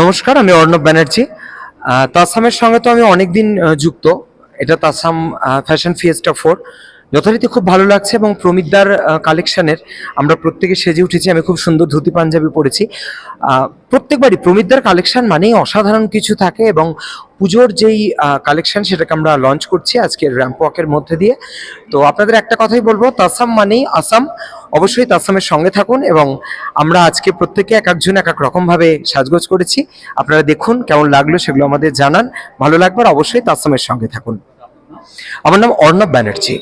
নমস্কার, আমি অর্ণব ব্যানার্জি। তাসামের সঙ্গে তো আমি অনেকদিন দিন যুক্ত। এটা তাসাম ফ্যাশন ফিয়েস্টা ফোর যথারীতি খুব ভালো লাগছে এবং প্রমিতদার কালেকশনের আমরা প্রত্যেকে সেজে উঠেছি। আমি খুব সুন্দর ধুতি, পাঞ্জাবি পরেছি। প্রত্যেকবারই প্রমিতদার কালেকশন মানেই অসাধারণ কিছু থাকে এবং পুজোর যেই কালেকশন সেটাকে আমরা লঞ্চ করছি আজকের র্যাম্প ওয়াকের মধ্যে দিয়ে। তো আপনাদের একটা কথাই বলব, তাসাম মানেই আসাম। অবশ্যই তাসামের সঙ্গে থাকুন এবং আমরা আজকে প্রত্যেকে এক একজন এক এক রকমভাবে সাজগোজ করেছি। আপনারা দেখুন কেমন লাগল সেগুলো আমাদের জানান। ভালো লাগবে আর অবশ্যই তাসামের সঙ্গে থাকুন। আমার নাম অর্ণব ব্যানার্জি।